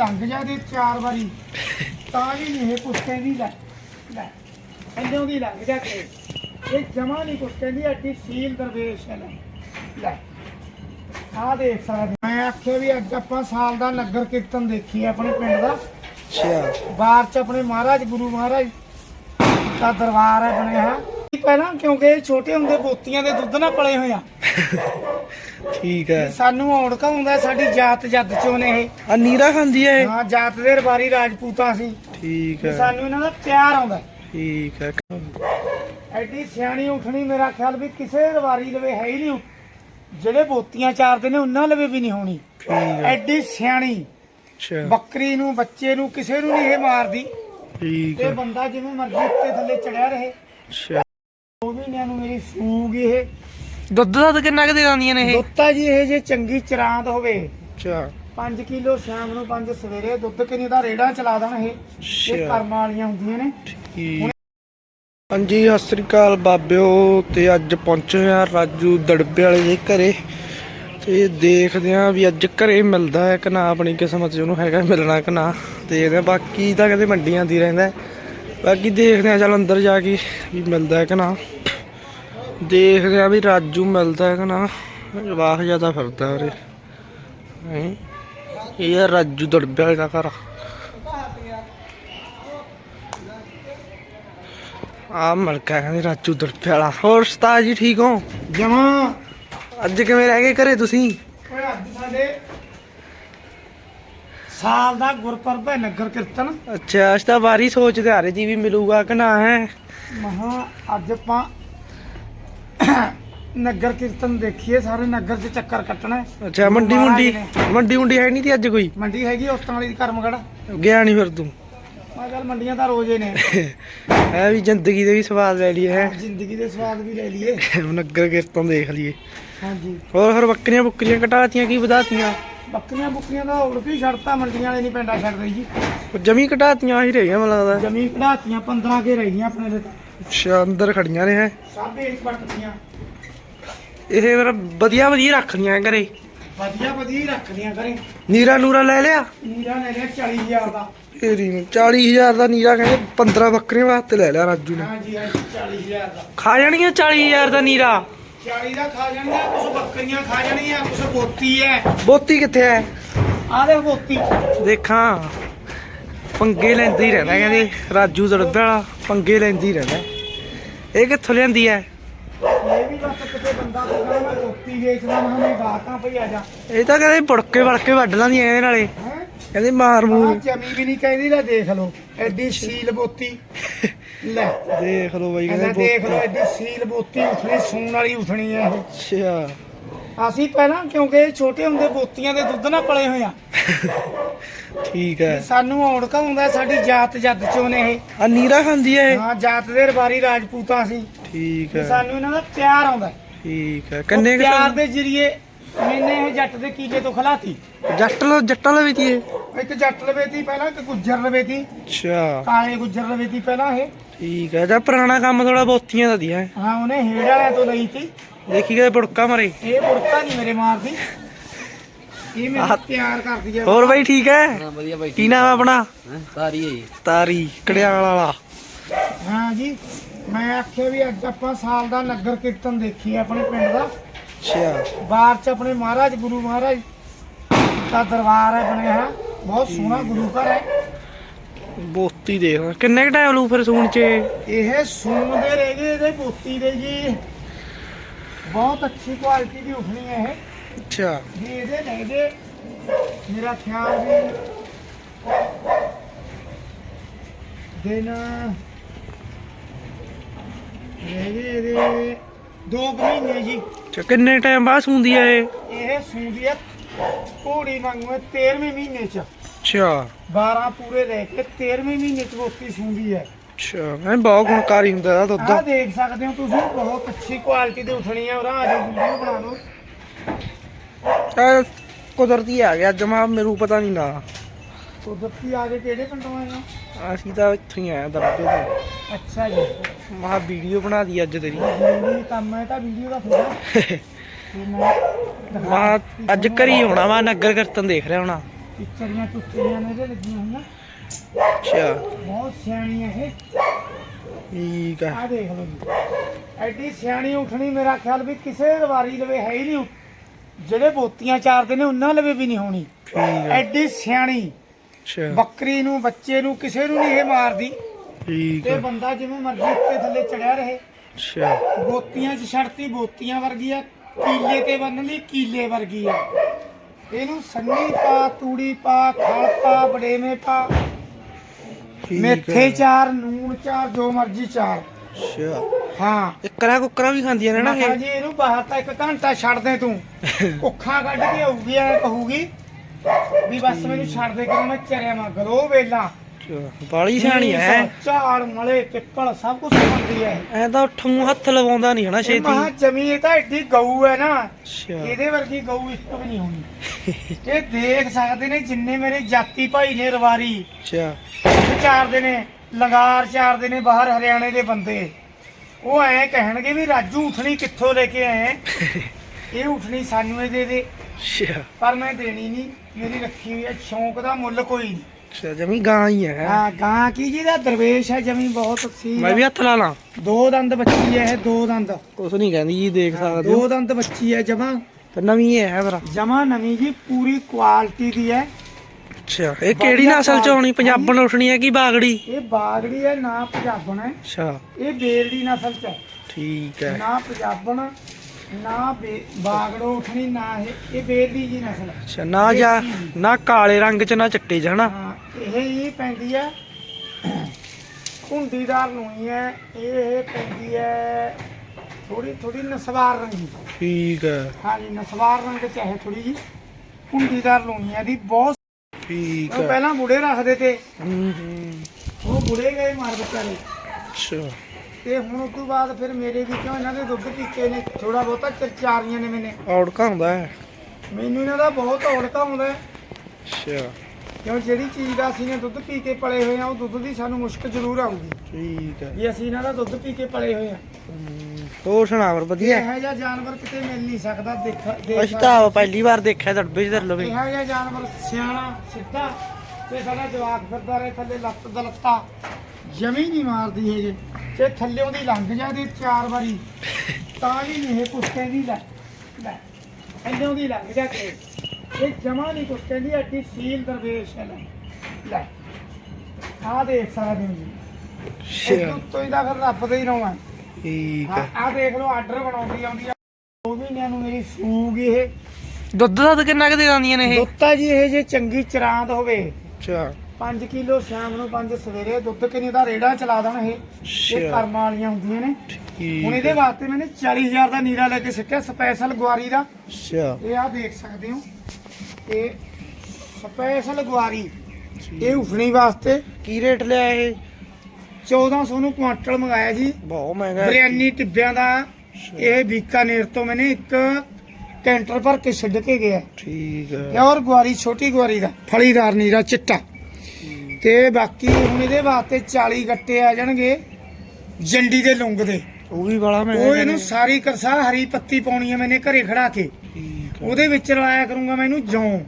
ਲੰਘ ਜਾਦੇ ਚਾਰ ਵਾਰੀ। ਤਾਂ ਵੀ ਨਹੀਂ ਇਹ ਕੁਛ ਕਹਿੰਦੀ ਲੈ ਲੈ ਅੰਜੋਂ ਦੀ ਲੰਘ ਜਾ ਕੇ ਇਹ ਜਮਾ ਨਹੀਂ ਕੁਛ ਕਹਿੰਦੀ ਐਡੀ ਸੀਲ ਦਰਵੇਸ਼ ਹੈ ਲੈ ਲੈ। ਆਹ ਦੇਖ ਸਕਦੇ ਮੈਂ ਆਖਿਆ ਵੀ ਅੱਜ ਆਪਾਂ ਸਾਲ ਦਾ ਨਗਰ ਕੀਰਤਨ ਦੇਖੀਏ ਆਪਣੇ ਪਿੰਡ ਦਾ। ਅੱਛਾ। ਬਾਹਰ ਚ ਆਪਣੇ ਮਹਾਰਾਜ ਗੁਰੂ ਮਹਾਰਾਜ ਦਾ ਦਰਬਾਰ ਹੈ ਬਣਿਆ। ਪਹਿਲਾਂ ਕਿਉਂਕਿ ਇਹ ਛੋਟੇ ਹੁੰਦੇ ਬੋਤੀਆਂ ਦੇ ਦੁੱਧ ਨਾਲ ਪਲੇ ਹੋਏ ਆ। ਠੀਕ ਹੈ। ਸਾਨੂੰ ਔੜਕਾ ਹੁੰਦਾ ਸਾਡੀ ਜਾਤ ਜੱਦ ਚੋਂ ਨੇ ਇਹ। ਆ ਨੀਰਾ ਖਾਂਦੀ ਹੈ ਇਹ? ਹਾਂ ਜਾਤ ਦੇ ਰਬਾਰੀ ਰਾਜਪੂਤਾਂ ਸੀ। ਠੀਕ ਤੇ ਹੈ। ਸਾਨੂੰ ਇਹਨਾਂ ਦਾ ਪਿਆਰ ਆਉਂਦਾ। ਠੀਕ ਹੈ। ਐਡੀ ਸਿਆਣੀ ਉਠਣੀ ਮੇਰਾ ਖਿਆਲ ਵੀ ਕਿਸੇ ਰਵਾਰੀ ਲਵੇ ਹੈ ਹੀ ਨਹੀਂ। ਜਿਹੜੇ ਬੋਤੀਆਂ ਚਾਰਦੇ ਨੇ ਉਹਨਾਂ ਲਵੇ ਵੀ ਨਹੀਂ ਹੋਣੀ। ਠੀਕ ਹੈ। ਐਡੀ ਸਿਆਣੀ ਅੱਛਾ। ਬੱਕਰੀ ਨੂੰ ਬੱਚੇ ਨੂੰ ਕਿਸੇ ਨੂੰ ਨਹੀਂ ਇਹ ਮਾਰਦੀ। ਠੀਕ ਤੇ ਹੈ। ਬੰਦਾ ਜਿਵੇਂ ਮਰਜ਼ੀ ਉੱਤੇ ਥੱਲੇ ਚੜਿਆ ਰਹੇ। ਅੱਛਾ। ਦੋ ਮਹੀਨਿਆਂ ਨੂੰ ਮੇਰੀ ਸੂਗੀ ਇਹ। ਦੁੱਧ ਦੁੱਧ ਕਿੰਨਾ ਕੁ ਦੇ ਦਿੰਦੀਆਂ ਨੇ ਇਹ? ਦੁੱਤਾ ਜੀ ਇਹ ਜੇ ਚੰਗੀ ਚਰਾਂਦ ਹੋਵੇ। ਅੱਛਾ। 5 ਕਿਲੋ ਸ਼ਾਮ ਨੂੰ 5 ਸਵੇਰੇ ਦੁੱਧ ਕਿੰਨੀ ਦਾ ਰੇੜਾ ਚਲਾ ਦੇਣ ਇਹ। ਇਹ ਅੱਛਾ। ਕਰਮਾਂ ਵਾਲੀਆਂ ਹੁੰਦੀਆਂ ਨੇ। ਠੀਕ। ਹਾਂਜੀ ਸਤਿ ਸ੍ਰੀ ਅਕਾਲ ਬਾਬਿਓ ਤੇ ਅੱਜ ਪਹੁੰਚੇ ਆ ਰਾਜੂ ਦੜਬੇ ਵਾਲੇ ਦੇ ਘਰੇ। ਤੇ ਦੇਖਦੇ ਆ ਵੀ ਅੱਜ ਘਰੇ ਮਿਲਦਾ ਹੈ ਕਿ ਨਾ ਆਪਣੀ ਕਿਸਮਤ 'ਚ ਉਹਨੂੰ ਹੈਗਾ ਮਿਲਣਾ ਕਿ ਨਾ। ਦੇਖਦੇ ਆ ਬਾਕੀ ਤਾਂ ਕਹਿੰਦੇ ਮੰਡੀਆਂ ਦੀ ਰਹਿੰਦਾ ਹੈ। ਬਾਕੀ ਦੇਖਦੇ ਆ ਚੱਲ ਅੰਦਰ ਜਾ ਕੇ ਵੀ ਮਿਲਦਾ ਹੈ ਕਿ ਨਾ। ਦੇਖਦੇ ਆ ਵੀ ਰਾਜੂ ਮਿਲਦਾ ਹੈ ਕਿ ਨਾ। ਜਵਾਖ ਜ਼ਿਆਦਾ ਫਿਰਦਾ ਉਰੇ। ਹੈਂ। ਇਹ ਆ ਰਾਜੂ ਦੜਬੇ ਵਾਲੇ ਦਾ ਘਰ। ਆ ਮਲਕਾ ਕਹਿੰਦੇ ਰਾਜੂ ਦੜਬੇ ਵਾਲਾ। ਹੋਰ ਉਸਤਾਦ ਜੀ ਠੀਕ ਹੋ? ਜਮਾ। ਅੱਜ ਕਿਵੇਂ ਰਹਿ ਗਏ ਘਰੇ ਤੁਸੀਂ? ਓਏ ਅੱਜ ਸਾਡੇ ਸਾਲ ਦਾ ਗੁਰਪੁਰਬ ਹੈ ਨਗਰ ਕੀਰਤਨ। ਅੱਛਾ ਅੱਜ ਤਾਂ ਵਾਰੀ ਸੋਚਦੇ ਆ ਰਹੇ ਜੀ ਵੀ ਮਿਲੂਗਾ ਕਿ ਨਾ ਹੈ? ਮਹਾ ਅੱਜ ਆਪਾਂ ਨਗਰ ਕੀਰਤਨ ਦੇਖੀਏ ਸਾਰੇ ਨਗਰ 'ਚ ਚੱਕਰ ਕੱਟਣਾ ਹੈ। ਅੱਛਾ ਮੰਡੀ ਮੁੰਡੀ। ਮੰਡੀ ਮੁੰਡੀ ਹੈ ਨਹੀਂ ਤੀ ਅੱਜ ਕੋਈ? ਮੰਡੀ ਹੈਗੀ ਉਤੋਂ ਵਾਲੀ ਕਰਮਗੜ ਗਿਆ ਨਹੀਂ ਫਿਰ ਤੂੰ। ਮੈਂ ਚੱਲ ਮੰਡੀਆਂ ਤਾਂ ਰੋਜ਼ ਹੀ ਨੇ। ਐ ਵੀ ਜ਼ਿੰਦਗੀ ਦੇ ਵੀ ਸਵਾਦ ਲੈ ਲਈਏ ਹੈ। ਜ਼ਿੰਦਗੀ ਦੇ ਸਵਾਦ ਵੀ ਲੈ ਲਈਏ। ਨਗਰ ਕੀਰਤਨ ਦੇਖ ਲਈਏ। ਹਾਂਜੀ। ਹੋਰ ਹੋਰ ਬੱਕਰੀਆਂ ਬੁੱਕਰੀਆਂ ਘਟਾਤੀਆਂ ਕੀ ਵਧਾਤੀਆਂ? ਬੱਕਰੀਆਂ ਬੁੱਕਰੀਆਂ ਦਾ ਉੜ ਕੇ ਛੱਡਤਾ ਮੰਡੀਆਂ ਵਾਲੇ ਨਹੀਂ ਪਿੰਡਾਂ ਛੱਡਦੇ ਜੀ। ਉਹ ਜਮੀ ਘਟਾਤੀਆਂ ਹੀ ਰਹਿ ਗਿਆ ਮੈਨੂੰ ਲੱਗਦਾ। ਜਮੀ ਕਢਾਤੀਆਂ 15 ਕੇ ਰਹਿ ਗਈਆਂ ਆਪਣੇ ਦੇ ਤਾਂ। ਅੱਛਾ ਅੰਦਰ ਖੜੀਆਂ ਨੇ ਹੈ। ਸਾਬੇ ਇੱਕ ਬੱਟੀਆਂ ਇਹ ਮੇਰਾ ਵਧੀਆ ਵਧੀਆ ਰੱਖਦੀਆਂ ਘਰੇ। ਵਧੀਆ ਵਧੀਆ ਹੀ ਰੱਖਦੀਆਂ ਕਰੇ ਨੀਰਾ ਨੂਰਾ ਲੈ ਲਿਆ? ਨੀਰਾ ਲੈ ਲਿਆ 40000 ਦਾ। ਤੇਰੀ ਨੂੰ 40000 ਦਾ ਨੀਰਾ ਕਹਿੰਦੇ 15 ਬੱਕਰੀਆਂ ਵਾਸਤੇ ਲੈ ਲਿਆ ਰਾਜੂ ਨੇ। ਹਾਂਜੀ ਹਾਂਜੀ 40000 ਦਾ। ਖਾ ਜਾਣਗੀਆਂ 40000 ਦਾ ਨੀਰਾ? 40 ਦਾ ਖਾ ਜਾਣੀਆਂ ਕੁਝ ਬੱਕਰੀਆਂ ਖਾ ਜਾਣੀਆਂ ਕੁਝ ਬੋਤੀ ਹੈ। ਬੋਤੀ ਕਿੱਥੇ ਹੈ? ਆਹ ਦੇ ਬੋਤੀ ਦੇਖਾਂ। ਪੰਗੇ ਲੈਂਦਾ ਹੀ ਰਹਿੰਦਾ ਕਹਿੰਦੇ ਰਾਜੂ ਦੜਬੇ ਵਾਲਾ ਪੰਗੇ ਲੈਂਦਾ ਹੀ ਰਹਿੰਦਾ। ਇਹ ਕਿੱਥੋਂ ਲਿਆਂਦੀ ਹੈ? ਇਹ ਵੀ ਬਸ ਕਿਤੇ ਬੰਦਾ ਕਹਿੰਦਾ ਮੈਂ ਬੋਤੀ ਵੇਚਦਾ ਮੈਂ ਮੈਂ ਗਾਹਕਾਂ ਭਈ ਆ ਜਾ। ਇਹ ਤਾਂ ਕਹਿੰਦੇ ਬੁੜਕੇ ਵੜਕੇ ਵੱਢ ਲਾਂਦੀਆਂ ਇਹਦੇ ਨਾਲੇ। ਹੈ? ਕਹਿੰਦੇ ਮਾਰ ਆਹ ਮੂਰ ਜਮੀ ਵੀ ਨਹੀਂ ਕਹਿੰਦੀ ਲੈ ਦੇਖ ਲਓ ਐਡੀ ਸੀਲ ਬੋਤੀ। ਲੈ। ਦੇਖ ਲਓ ਬਾਈ ਕਹਿੰਦੇ ਦੇਖ ਲਓ ਐਡੀ ਸੀਲ ਬੋਤੀ ਉਠਣੀ ਸੂਣ ਵਾਲੀ ਉਠਣੀ ਹੈ ਇਹ। ਅੱਛਾ। ਅਸੀਂ ਪਹਿਲਾਂ ਕਿਉਂਕਿ ਛੋਟੇ ਹੁੰਦੇ ਬੋਤੀਆਂ ਦੇ ਦੁੱਧ ਨਾਲ ਪਲੇ ਹੋਏ ਆ। ਠੀਕ ਹੈ। ਸਾਨੂੰ ਔੜਕਾ ਹੁੰਦਾ ਸਾਡੀ ਜਾਤ ਜੱਦ ਚੋਂ ਨੇ ਇਹ। ਆ ਨੀਰਾ ਖਾਂਦੀ ਹੈ ਇਹ? ਹਾਂ ਜਾਤ ਦੇ ਰਬਾਰੀ ਰਾਜਪੂਤਾਂ ਸੀ। ਠੀਕ ਤੇ ਹੈ। ਸਾਨੂੰ ਇਹਨਾਂ ਦਾ ਪਿਆਰ ਆਉਂਦਾ ਠੀਕ ਹੈ। ਕੰਨੇ ਪਿਆਰ ਦੇ ਜਰੀਏ ਮੈਨੇ ਇਹ ਜੱਟ ਦੇ ਕੀਲੇ ਤੋਂ ਖਲਾਤੀ। ਜੱਟ ਲੋ ਜੱਟਾਂ ਲਵੇ ਤੀ ਇਹ? ਇੱਕ ਜੱਟ ਲਵੇਤੀ ਪਹਿਲਾਂ ਇੱਕ ਗੁੱਜਰ ਲਵੇਤੀ। ਅੱਛਾ। ਕਾਲੇ ਗੁੱਜਰ ਲਵੇਤੀ ਪਹਿਲਾਂ ਇਹ। ਠੀਕ ਹੈ। ਜਾਂ ਪੁਰਾਣਾ ਕੰਮ ਥੋੜਾ ਬੋਤੀਆਂ ਦਾ ਦੀ ਹੈ। ਹਾਂ ਉਹਨੇ ਹੇੜ ਵਾਲਿਆਂ ਤੋਂ ਲਈ ਤੀ ਦੇਖੀ ਕਿਤੇ ਬੁੜਕਾ ਮਰੇ? ਇਹ ਬੁੜਕਾ ਨਹੀਂ ਮੇਰੇ ਮਾਰਦੀ। ਇਹ ਕਰਦੀ ਹੈ ਹੋਰ ਬਾਈ ਠੀਕ ਹੈ? ਹਾਂ ਵਧੀਆ ਬਾਈ ਕੀ ਨਾਮ ਹੈ ਆਪਣਾ? ਹਾਂ ਸਾਰੀ ਹੈ ਜੀ। ਤਾਰੀ ਕੜਿਆਲ ਵਾਲਾ। ਹਾਂ ਜੀ ਮੈਂ ਆਖਿਆ ਵੀ ਅੱਜ ਆਪਾਂ ਸਾਲ ਦਾ ਨਗਰ ਕੀਰਤਨ ਦੇਖੀਏ ਆਪਣੇ ਪਿੰਡ ਦਾ। ਅੱਛਾ। ਬਾਹਰ ਚ ਆਪਣੇ ਮਹਾਰਾਜ ਗੁਰੂ ਮਹਾਰਾਜ ਦਾ ਦਰਬਾਰ ਹੈ ਬਣਿਆ ਹੋਇਆ। ਬਹੁਤ ਸੋਹਣਾ ਗੁਰੂ ਘਰ ਹੈ। ਬੋਤੀ ਦੇਖ ਕਿੰਨੇ ਕ ਟਾਈਮ ਲੂ ਫਿਰ ਸੂਣ ਚ? ਇਹ ਸੂਣ ਦੇ ਰਹਿ ਗਏ ਇਹਦੇ ਪੋਤੀ ਦੇ ਜੀ। ਬਹੁਤ ਅੱਛੀ ਕੁਆਲਿਟੀ ਦੀ ਉਠਣੀ ਹੈ ਇਹ। ਅੱਛਾ। ਜੀ ਇਹਦੇ ਰਹਿ ਗਏ ਮੇਰਾ ਖਿਆਲ ਵੀ ਦਿਨ ਰਹਿ ਗਏ ਇਹਦੇ ਦੋ ਕੁ ਮਹੀਨੇ ਜੀ। ਅੱਛਾ ਕਿੰਨੇ ਟਾਈਮ ਬਾਅਦ ਸੂੰਦੀ ਹੈ ਇਹ? ਇਹ ਸੂੰਦੀ ਹੈ ਘੋੜੀ ਵਾਂਗੂ 13ਵੇਂ ਮਹੀਨੇ ਚ। ਅੱਛਾ। 12 ਪੂਰੇ ਰਹਿ ਕੇ 13ਵੇਂ ਮਹੀਨੇ ਚ ਬੋਤੀ ਸੂੰਦੀ ਹੈ ਅੱਛਾ ਐ ਬਹੁਤ ਗੁਣਕਾਰੀ ਹੁੰਦਾ ਆਹ ਦੁੱਧ ਦੇਖ ਸਕਦੇ ਹੋ ਤੁਸੀਂ ਬਹੁਤ ਅੱਛੀ ਕੁਆਲਿਟੀ ਦੀ ਉਠਣੀ ਹੈ ਔਰ ਆਜੋ ਵੀਡੀਓ ਬਣਾ ਲਓ। ਐ ਕੁਦਰਤੀ ਆ ਗਿਆ ਜਮਾ ਮੈਨੂੰ ਪਤਾ ਨਹੀਂ ਨਾ। ਕੁਦਰਤੀ ਆ ਕੇ ਕਿਹੜੇ ਪਿੰਡੋਂ ਆਏ ਹੋ? ਅਸੀਂ ਤਾਂ ਇੱਥੋਂ ਹੀ ਆਏ ਦਰਬੇ ਤੋਂ। ਅੱਛਾ ਜੀ। ਮਹਾ ਵੀਡੀਓ ਬਣਾ ਦੀ ਅੱਜ ਤੇਰੀ। ਜ਼ਰੂਰੀ ਕੰਮ ਹੈ ਤਾਂ ਵੀਡੀਓ ਦਾ ਥੋੜਾ ਤੇ ਮੈਂ ਦਿਖਾ- ਮਹਾ ਅੱਜ ਘਰੀ ਹੋਣਾ ਵਾ ਨਗਰ ਕੀਰਤਨ ਦੇਖ ਰਿਹਾ ਹੋਣਾ। ਚਿੱਚੜੀਆਂ ਟੁੱਟੀਆਂ ਨੇ ਇਹਦੇ ਲੱਗੀਆਂ ਹੋਈਆਂ। ਅੱਛਾ। ਬਹੁਤ ਸਿਆਣੀਆਂ ਇਹ। ਠੀਕ ਆ। ਆ ਦੇਖ ਲਓ ਜੀ। ਐਡੀ ਸਿਆਣੀ ਉਠਣੀ ਮੇਰਾ ਖਿਆਲ ਵੀ ਕਿਸੇ ਵਾਰੀ ਲਵੇ ਹੈ ਹੀ ਨਹੀਂ ਜਿਹੜੇ ਬੋਤੀਆਂ ਚਾਰਦੇ ਨੇ ਉਹਨਾਂ ਲਵੇ ਵੀ ਨਹੀਂ ਹੋਣੀ। ਐਡੀ ਸਿਆਣੀ ਅੱਛਾ। ਬੱਕਰੀ ਨੂੰ ਬੱਚੇ ਨੂੰ ਕਿਸੇ ਨੂੰ ਨਹੀਂ ਇਹ ਮਾਰਦੀ। ਠੀਕ ਤੇ ਬੰਦਾ ਜਿਵੇਂ ਮਰਜ਼ੀ ਉੱਤੇ ਥੱਲੇ ਚੜਿਆ ਰਹੇ। ਅੱਛਾ। ਬੋਤੀਆਂ 'ਚ ਛੜਤੀ ਬੋਤੀਆਂ ਵਰਗੀ ਆ ਕੀਲੇ ਤੇ ਬੰਨਣ ਲਈ ਕੀਲੇ ਵਰਗੀ ਆ। ਇਹਨੂੰ ਸੰਨੀ ਪਾ ਤੂੜੀ ਪਾ ਖਲ ਪਾ ਬੜੇਵੇਂ ਪਾ। ਠੀਕ। ਮੇਥੇ ਚਾਰ ਨੂਣ ਚਾਰ ਜੋ ਮਰਜ਼ੀ ਚਾਰ। ਅੱਛਾ। ਹਾਂ। ਇੱਕਰਾ ਕੁੱਕਰਾ ਵੀ ਖਾਂਦੀਆਂ ਨੇ ਇਹ। ਜੀ ਇਹਨੂੰ ਬਾਹਰ ਤਾਂ ਇੱਕ ਘੰਟਾ ਛੱਡ ਦੇ ਤੂੰ। ਕੁੱਖਾਂ ਕੱਢ ਕੇ ਆਊਗੀ ਐ ਕਹੂਗੀ ਵੀ ਬਸ ਮੈਨੂੰ ਛੱਡ ਦੇ ਕਿ ਮੈਂ ਚਰਿਆ ਮਾ ਗਲੋ ਵੇਲਾ। ਬਾਲੀ ਸਿਆਣੀ ਐ ਝਾੜ ਮਲੇ ਪਿੱਪਲ ਸਭ ਕੁਝ ਖਾਂਦੀ ਐ। ਐ ਤਾਂ ਉੱਠ ਮੂੰਹ ਹੱਥ ਲਵਾਉਂਦਾ ਨਹੀਂ ਹਨਾ ਛੇਤੀ। ਮਹਾ ਜਮੀ ਇਹ ਤਾਂ ਐਡੀ ਗਊ ਹੈ ਨਾ। ਇਹਦੇ ਵਰਗੀ ਗਊ ਇੱਕ ਵੀ ਨਹੀਂ ਹੋਣੀ। ਇਹ ਦੇਖ ਸਕਦੇ ਨੇ ਜਿੰਨੇ ਮੇਰੇ ਜਾਤੀ ਭਾਈ ਨੇ ਰਵਾਰੀ। ਅੱਛਾ। ਉੱਥੇ ਚਾਰਦੇ ਨੇ ਲੰਗਾਰ ਚਾਰਦੇ ਨੇ ਬਾਹਰ ਹਰਿਆਣੇ ਦੇ ਬੰਦੇ। ਉਹ ਐ ਕਹਿਣਗੇ ਵੀ ਰਾਜੂ ਉਠਣੀ ਕਿੱਥੋਂ ਲੈ ਕੇ ਆਏ? ਇਹ ਉਠਣੀ ਸਾਨੂੰ ਇਹ ਦੇ ਦੇ। ਅੱਛਾ। ਪਰ ਮੈਂ ਦੇਣੀ ਨਹੀਂ। ਮੇਰੀ ਰੱਖੀ ਹੋਈ ਹੈ ਸ਼ੌਂਕ ਦਾ ਮੁੱਲ ਕੋਈ ਨਹੀਂ। ਅੱਛਾ ਜਮੀ ਗਾਂ ਹੀ ਹੈ। ਹਾਂ ਗਾਂ ਕੀ ਜੀ ਦਾ ਦਰਵੇਸ਼ ਹੈ ਜਮੀ ਬਹੁਤ ਸੀ। ਮੈਂ ਵੀ ਹੱਥ ਲਾ ਲਾਂ। ਦੋ ਦੰਦ ਬੱਚੀ ਹੈ ਇਹ ਦੋ ਦੰਦ। ਕੁਛ ਨਹੀਂ ਕਹਿੰਦੀ ਜੀ ਦੇਖ ਸਕਦੇ ਹੋ। ਦੋ ਦੰਦ ਬੱਚੀ ਹੈ ਜਮਾ। ਤੇ ਨਵੀਂ ਹੈ ਭਰਾ ਜਮਾ ਨਵੀਂ ਜੀ ਪੂਰੀ ਕੁਆਲਿਟੀ ਦੀ ਹੈ। ਅੱਛਾ ਇਹ ਕਿਹੜੀ ਨਸਲ ਚ ਆਉਣੀ? ਪੰਜਾਬਣ ਉੱਠਣੀ ਹੈ ਕਿ ਬਾਗੜੀ? ਇਹ ਬਾਗੜੀ ਹੈ ਨਾ ਪੰਜਾਬਣ ਹੈ। ਅੱਛਾ। ਇਹ ਬੇਲੜੀ ਨਸਲ ਚ ਹੈ। ਠੀਕ ਹੈ। ਨਾ ਪੰਜਾਬਣ ਨਾ ਬਾਗੜੋ ਉਠਣੀ ਨਾ ਇਹ ਇਹ ਬੇਲੜੀ ਜੀ ਨਸਲ ਹੈ। ਅੱਛਾ ਨਾ ਜਾ ਨਾ ਕਾਲੇ ਰੰਗ ਚ ਨਾ ਚਿੱਟੇ ਚ ਹਨਾ? ਇਹ ਹੀ ਪੈਂਦੀ ਹੈ। ਕੁੰਡੀਦਾਰ ਲੂਣੀ ਹੈ ਇਹ ਪੈਂਦੀ ਹੈ ਥੋੜੀ ਥੋੜੀ ਨਸਵਾਰ ਰੰਗੀ ਠੀਕ ਹੈ। ਹਾਂਜੀ ਨਸਵਾਰ ਰੰਗ ਚ ਹੈ ਥੋੜੀ ਜੀ। ਕੁੰਡੀਦਾਰ ਲੂਣੀ ਹੈ ਦੀ ਬਹੁਤ ਠੀਕ ਉਹ ਹੈ ਪਹਿਲਾਂ ਬੁੜੇ ਰੱਖਦੇ ਤੇ। ਹੂੰ ਹੂੰ। ਉਹ ਬੁੜੇ ਗਏ ਮਾਰ ਵਿਚਾਰੇ ਅੱਛਾ। ਤੇ ਹੁਣ ਉਸ ਤੋਂ ਬਾਅਦ ਫਿਰ ਮੇਰੇ ਵੀ ਕਿਉਂ ਇਹਨਾਂ ਦੇ ਦੁੱਧ ਪੀਤੇ ਨੇ ਥੋੜਾ ਬਹੁਤਾ ਚਰਚਾਰੀਆਂ ਨੇ ਮੈਨੇ। ਔੜਕਾ ਹੁੰਦਾ ਹੈ? ਮੈਨੂੰ ਇਹਨਾਂ ਦਾ ਬਹੁਤ ਔੜਕਾ ਆਉਂਦਾ ਹੈ। ਅੱਛਾ। ਕਿਉਂ ਜਿਹੜੀ ਚੀਜ਼ ਦਾ ਅਸੀਂ ਨੇ ਦੁੱਧ ਪੀ ਕੇ ਪਲੇ ਹੋਏ ਆ ਉਹ ਦੁੱਧ ਦੀ ਸਾਨੂੰ ਮੁਸ਼ਕ ਜ਼ਰੂਰ ਆਊਗੀ। ਠੀਕ ਹੈ। ਜੇ ਅਸੀਂ ਇਹਨਾਂ ਦਾ ਦੁੱਧ ਪੀ ਕੇ ਪਲੇ ਹੋਏ ਆ। ਹੂੰ। ਹੋਰ ਸੁਣਾ ਫਿਰ ਵਧੀਆ। ਇਹੋ ਜਿਹਾ ਜਾਨਵਰ ਕਿਤੇ ਮਿਲ ਨਹੀਂ ਸਕਦਾ ਦੇਖ ਅਸੀਂ ਤਾਂ ਆਪ ਪਹਿਲੀ ਵਾਰ ਦੇਖਿਆ ਦੜਬੇ ਦਰ ਲਵੇ ਇਹੋ ਜਿਹਾ ਜਾਨਵਰ ਸਿਆਣਾ ਸਿੱਧਾ ਤੇ ਸਾਡਾ ਜਵਾਕ ਫਿਰਦਾ ਰਹੇ ਥੱਲੇ ਲੱਤ ਦਲੱਤਾ ਜਮੀ ਨਹੀਂ ਮਾਰਦੀ ਇਹ ਜੇ। ਤੇ ਥੱਲਿਓਂ ਦੀ ਲੰਘ ਜਾਂਦੀ ਚਾਰ ਵਾਰੀ ਤਾਂ ਵੀ ਨਹੀਂ ਇਹ ਕੁਛ ਕਹਿੰਦੀ ਲੈ ਲੈ ਥੱਲਿਓਂ ਦੀ ਲੰਘ ਜਾ ਕੇ ਇਹ ਜਮਾ ਨਹੀਂ ਕੁਛ ਕਹਿੰਦੀ ਐਡੀ ਸੀਲ ਦਰਵੇਸ਼ ਹੈ ਲੈ ਲੈ। ਆਹ ਦੇਖ ਸਕਦੇ ਹੋ ਜੀ। ਇਹ ਉੱਤੋਂ ਹੀ ਦਾ ਫਿਰ ਰੱਬ ਦਾ ਹੀ ਰੋਣਾ ਠੀਕ ਹੈ। ਆ ਦੇਖ ਲਓ ਆਰਡਰ ਬਣਾਉਂਦੀ ਆਉਂਦੀ ਆ। ਦੋ ਮਹੀਨਿਆਂ ਨੂੰ ਮੇਰੀ ਸੂਗੀ ਇਹ। ਦੁੱਧ ਦੱਧ ਕਿੰਨਾ ਕੁ ਦੇ ਦਿੰਦੀਆਂ ਨੇ ਇਹ? ਦੁੱਤਾ ਜੀ ਇਹ ਜੇ ਚੰਗੀ ਚਰਾਂਦ ਹੋਵੇ। ਅੱਛਾ। 5 ਕਿਲੋ ਸ਼ਾਮ ਨੂੰ 5 ਸਵੇਰੇ ਦੁੱਧ ਕਿੰਨੀ ਦਾ ਰੇੜਾ ਚਲਾ ਦੇਣ ਇਹ। ਇਹ ਕਰਮਾਂ ਵਾਲੀਆਂ ਹੁੰਦੀਆਂ ਨੇ। ਹੁਣ ਠੀਕ ਇਹਦੇ। ਵਾਸਤੇ ਮੈंने 40000 ਦਾ ਨੀਰਾ ਲੈ ਕੇ ਸਿੱਟਿਆ ਸਪੈਸ਼ਲ ਗੁਆਰੀ ਦਾ। ਅੱਛਾ। ਇਹ ਆ ਦੇਖ ਸਕਦੇ ਹੋ। ਇਹ ਸਪੈਸ਼ਲ ਗੁਆਰੀ। ਇਹ ਉਫਣੀ ਵਾਸਤੇ। ਕੀ ਰੇਟ ਲਿਆ ਇਹ? 1400 ਨੂੰ ਕੁਆਂਟਲ ਮੰਗਾਇਆ ਜੀ। ਬਹੁਤ ਮਹਿੰਗਾ ਹੈ। ਬਿਰਿਆਨੀ ਟਿੱਬਿਆਂ ਦਾ। ਇਹ ਬੀਕਾਨੇਰ ਤੋਂ ਮੈंने ਇੱਕ ਕੈਂਟਰ ਭਰ ਕੇ ਛੱਡ ਕੇ ਗਿਆ। ਠੀਕ ਇਹ ਹੈ। ਔਰ ਗੁਆਰੀ ਛੋਟੀ ਗੁਆਰੀ ਦਾ ਫਲੀਦਾਰ ਨੀਰਾ ਚਿੱਟਾ। ਤੇ ਬਾਕੀ ਹੁਣ ਇਹਦੇ ਵਾਸਤੇ 40 ਗੱਟੇ ਆ ਜਾਣਗੇ ਜੰਡੀ ਦੇ ਲੁੰਗ ਦੇ। ਉਹ ਵੀ ਬੜਾ ਮਹਿੰਗਾ ਉਹ ਇਹਨੂੰ ਸਾਰੀ ਕਰਸਾ ਹਰੀ ਪੱਤੀ ਪਾਉਣੀ ਹੈ ਮੈਨੇ ਘਰੇ ਖੜਾ ਕੇ। ਠੀਕ ਹੈ। ਉਹਦੇ ਵਿੱਚ ਰਲਾਇਆ ਕਰੂੰਗਾ ਮੈਂ ਇਹਨੂੰ ਜੌਂ।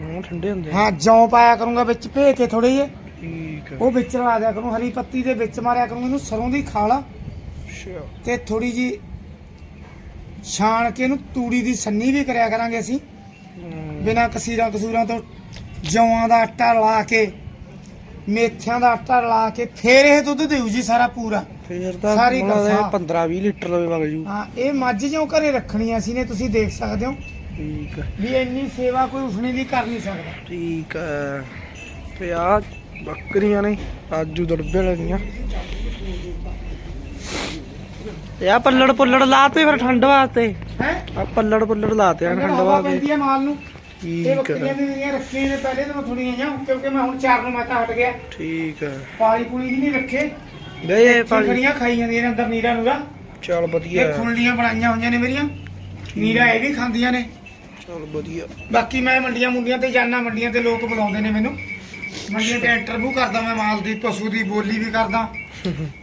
ਉਹ ਠੰਡੇ ਹੁੰਦੇ ਹਾਂ ਜੌਂ ਪਾਇਆ ਕਰੂੰਗਾ ਵਿੱਚ ਭੇ ਕੇ ਥੋੜੇ ਜਿਹੇ। ਠੀਕ ਹੈ। ਉਹ ਵਿੱਚ ਰਲਾ ਦਿਆ ਕਰੂੰ ਹਰੀ ਪੱਤੀ ਦੇ ਵਿੱਚ ਮਾਰਿਆ ਕਰੂੰ ਇਹਨੂੰ ਸਰੋਂ ਦੀ ਖਾਲ ਅੱਛਾ। ਤੇ ਥੋੜੀ ਜੀ ਛਾਣ ਕੇ ਇਹਨੂੰ ਤੂੜੀ ਦੀ ਸੰਨੀ ਵੀ ਕਰਿਆ ਕਰਾਂਗੇ ਅਸੀਂ। ਬਿਨਾਂ ਕਸੀਰਾਂ ਕਸੂਰਾਂ ਤੋਂ ਜੌਆਂ ਦਾ ਆਟਾ ਰਲਾ ਕੇ ਮੇਥਿਆਂ ਦਾ ਆਟਾ ਰਲਾ ਕੇ ਫੇਰ ਇਹ ਦੁੱਧ ਦੇਊ ਜੀ ਸਾਰਾ ਪੂਰਾ। ਫੇਰ ਤਾਂ ਸਾਰੀ ਕਰਸਾ। 15 20 ਲੀਟਰ ਲਵੇ ਵਗ ਜੂ। ਹਾਂ ਇਹ ਮੱਝ ਜਿਉਂ ਘਰੇ ਰੱਖਣੀ ਅਸੀਂ ਨੇ ਤੁਸੀਂ ਦੇਖ ਸਕਦੇ ਹੋ। ਠੀਕ ਵੀ ਇੰਨੀ ਸੇਵਾ ਕੋਈ ਉਸਣੀ ਦੀ ਕਰ ਨਹੀਂ ਸਕਦਾ। ਠੀਕ ਹੈ। ਤੇ ਆ ਬੱਕਰੀਆਂ ਨੇ ਆਜੂ ਦੜਬੇ ਲੱਗੀਆਂ ਤੇ ਆ ਪੱਲੜ ਪੁੱਲੜ ਲਾਤੇ ਫਿਰ ਠੰਡ ਵਾਸਤੇ। ਹੈ? ਆ ਪੱਲੜ ਪੁੱਲੜ ਲਾਤੇ ਆ ਠੰਡ ਵਾਸਤੇ। ਪੈਂਦੀ ਮਾਲ ਨੂੰ। ਬੱਕਰੀਆਂ ਵੀ ਮੇਰੀਆਂ ਰੱਖੀਆਂ ਨੇ ਪਹਿਲੇ ਤਾਂ ਥੋੜੀਆਂ ਜਾਂ ਕਿਉਂਕਿ ਮੈਂ ਹੁਣ ਚਾਰ ਨੂੰ ਮੈਂ ਤਾਂ ਹਟ ਗਿਆ। ਠੀਕ ਹੈ ਪੂਲੀ ਵੀ ਨਹੀਂ ਰੱਖੇ। ਗਏ ਪਾਲੀ ਖੜੀਆਂ ਖਾਈ ਜਾਂਦੀਆਂ ਨੇ ਅੰਦਰ ਨੀਰਾ ਨੂਰਾ। ਚਲ ਵਧੀਆ। ਇਹ ਖੁੱਲੀਆਂ ਬਣਾਈਆਂ ਹੋਈਆਂ ਨੇ ਮੇਰੀਆਂ। ਨੀਰਾ ਇਹ ਵੀ ਖਾਂਦੀਆਂ ਨੇ। ਚਲ ਵਧੀਆ। ਬਾਕੀ ਮੈਂ ਮੰਡੀਆਂ ਮੁੰਡੀਆਂ ਤੇ ਜਾਣਾ ਮੰਡੀਆਂ ਤੇ ਲੋਕ ਬੁਲਾਉਂਦੇ ਨੇ ਮੈਨੂੰ। ਮੰਡੀਆਂ ਤੇ ਇੰਟਰਵਿਊ ਕਰਦਾ ਮੈਂ ਮਾਲ ਦੀ ਪਸ਼ੂ ਦੀ ਬੋਲੀ ਵੀ ਕਰਦਾ।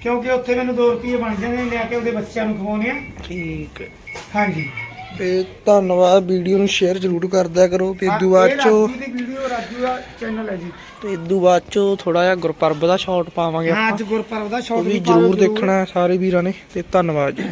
ਕਿਉਂਕਿ ਉੱਥੇ ਮੈਨੂੰ 2 ਰੁਪਏ ਬਣ ਜਾਂਦੇ ਨੇ ਲਿਆ ਕੇ ਉਹਦੇ ਬੱਚਿਆਂ ਨੂੰ ਖਵਾਉਣੇ ਆ। ਠੀਕ ਹੈ। ਹਾਂਜੀ। ਤੇ ਧੰਨਵਾਦ ਵੀਡੀਓ ਨੂੰ ਸ਼ੇਅਰ ਜ਼ਰੂਰ ਕਰਦਿਆ ਕਰੋ ਤੇ ਦੁਆ ਇਹ ਚੋ ਦੀ ਵੀਡੀਓ ਰਾਜੂ ਦਾ ਚੈਨਲ ਹੈ ਜੀ। ਤੇ ਇਦੋਂ ਬਾਅਦ ਚੋਂ ਥੋੜਾ ਜਿਹਾ ਗੁਰਪਰਬ ਦਾ ਸ਼ਾਟ ਪਾਵਾਂਗੇ ਹਾਂ ਅੱਜ ਗੁਰਪਰਬ ਦਾ ਸ਼ੌਟ ਵੀ ਜਰੂਰ। ਦੇਖਣਾ ਸਾਰੇ ਵੀਰਾਂ ਨੇ ਤੇ ਧੰਨਵਾਦ ਜੀ।